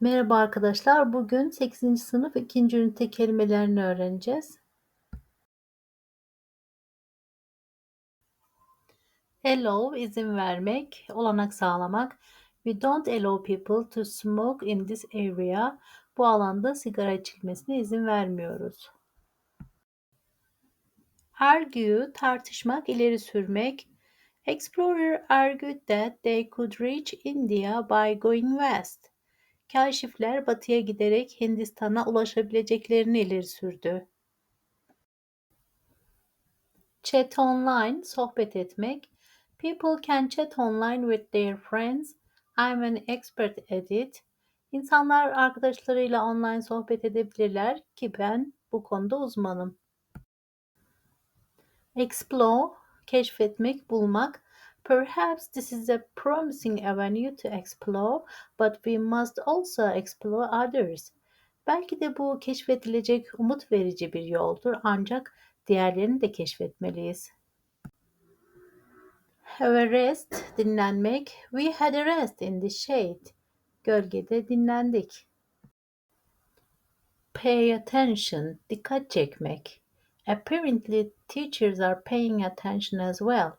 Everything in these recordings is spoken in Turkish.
Merhaba arkadaşlar. Bugün 8. sınıf 2. ünite kelimelerini öğreneceğiz. Allow izin vermek, olanak sağlamak. We don't allow people to smoke in this area. Bu alanda sigara içilmesine izin vermiyoruz. Argue, tartışmak, ileri sürmek. Explorer argued that they could reach India by going west. Kaşifler batıya giderek Hindistan'a ulaşabileceklerini ileri sürdü. Chat online, sohbet etmek. People can chat online with their friends. I'm an expert at it. İnsanlar arkadaşlarıyla online sohbet edebilirler ki ben bu konuda uzmanım. Explore, keşfetmek, bulmak. Perhaps this is a promising avenue to explore, but we must also explore others. Belki de bu keşfedilecek umut verici bir yoldur ancak diğerlerini de keşfetmeliyiz. Have a rest, dinlenmek. We had a rest in the shade. Gölgede dinlendik. Pay attention, dikkat çekmek. Apparently teachers are paying attention as well.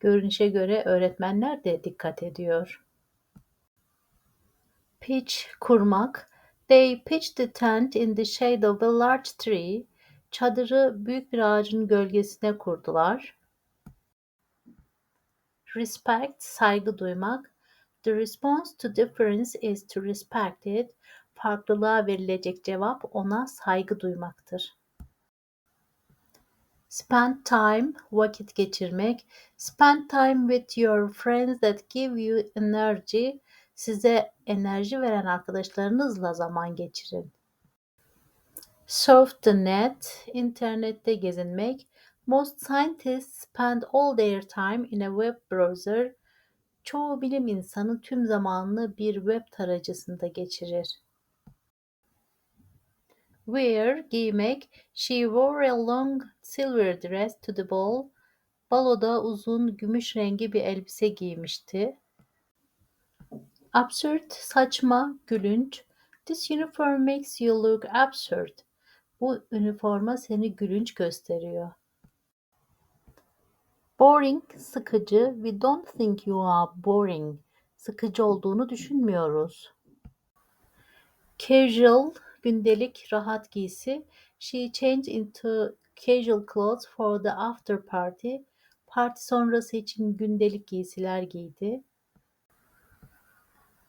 Görünüşe göre öğretmenler de dikkat ediyor. Pitch, kurmak. They pitched the tent in the shade of a large tree. Çadırı büyük bir ağacın gölgesine kurdular. Respect, saygı duymak. The response to difference is to respect it. Farklılığa verilecek cevap ona saygı duymaktır. Spend time, vakit geçirmek. Spend time with your friends that give you energy. Size enerji veren arkadaşlarınızla zaman geçirin. Surf the net, internette gezinmek. Most scientists spend all their time in a web browser. Çoğu bilim insanı tüm zamanını bir web tarayıcısında geçirir. Wear, giymek. She wore a long silver dress to the ball. Baloda uzun gümüş rengi bir elbise giymişti. Absurd, saçma, gülünç. This uniform makes you look absurd. Bu üniforma seni gülünç gösteriyor. Boring, sıkıcı. We don't think you are boring. Sıkıcı olduğunu düşünmüyoruz. Casual, gündelik, rahat giysi. She changed into casual clothes for the after party. Parti sonrası için gündelik giysiler giydi.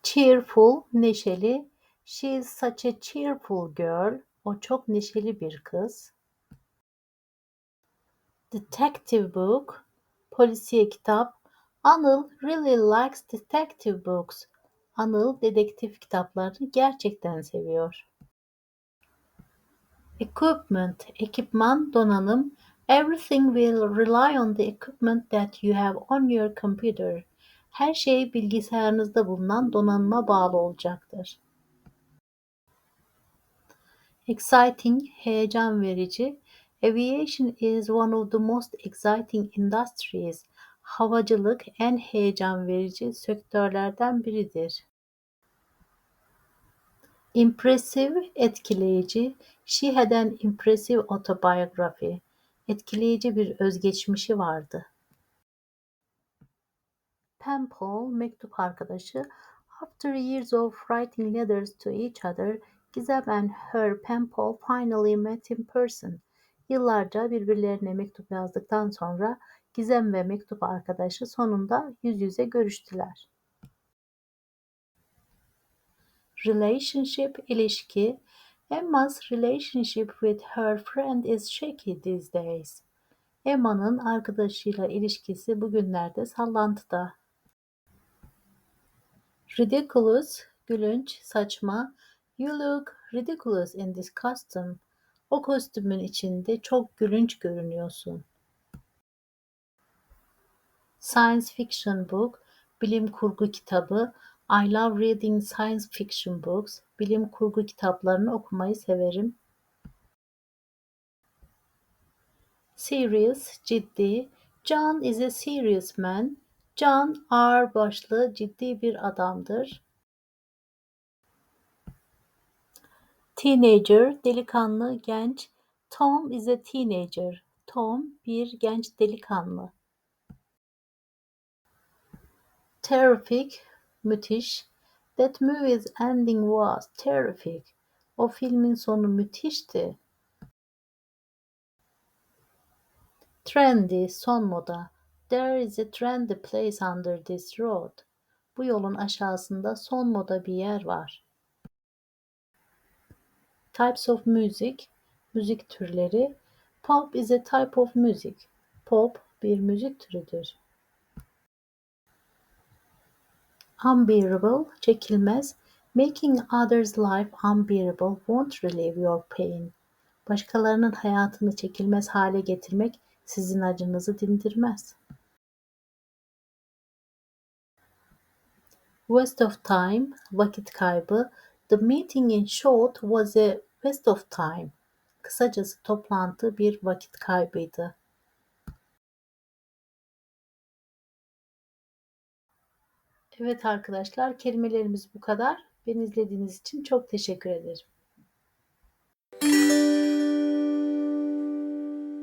Cheerful, neşeli. She is such a cheerful girl. O çok neşeli bir kız. Detective book, polisiye kitap. Anıl really likes detective books. Anıl dedektif kitaplarını gerçekten seviyor. Equipment, ekipman, donanım. Everything will rely on the equipment that you have on your computer. Her şey bilgisayarınızda bulunan donanıma bağlı olacaktır. Exciting, heyecan verici. Aviation is one of the most exciting industries. Havacılık en heyecan verici sektörlerden biridir. Impressive, etkileyici. She had an impressive autobiography. Etkileyici bir özgeçmişi vardı. Pen pal, mektup arkadaşı. After years of writing letters to each other, Gizem and her pen pal finally met in person. Yıllarca birbirlerine mektup yazdıktan sonra Gizem ve mektup arkadaşı sonunda yüz yüze görüştüler. Relationship, ilişki. Emma's relationship with her friend is shaky these days. Emma'nın arkadaşıyla ilişkisi bugünlerde sallantıda. Ridiculous, gülünç, saçma. You look ridiculous in this costume. O kostümün içinde çok gülünç görünüyorsun. Science fiction book, bilim kurgu kitabı. I love reading science fiction books. Bilim kurgu kitaplarını okumayı severim. Serious, ciddi. John is a serious man. John ağır başlı, ciddi bir adamdır. Teenager, delikanlı, genç. Tom is a teenager. Tom bir genç delikanlı. Terrific, müthiş. That movie's ending was terrific. O filmin sonu müthişti. Trendy, son moda. There is a trendy place under this road. Bu yolun aşağısında son moda bir yer var. Types of music, müzik türleri. Pop is a type of music. Pop bir müzik türüdür. Unbearable, çekilmez. Making others' life unbearable won't relieve your pain. Başkalarının hayatını çekilmez hale getirmek sizin acınızı dindirmez. Waste of time, vakit kaybı. The meeting in short was a waste of time. Kısacası toplantı bir vakit kaybıydı. Evet arkadaşlar, kelimelerimiz bu kadar. Beni izlediğiniz için çok teşekkür ederim.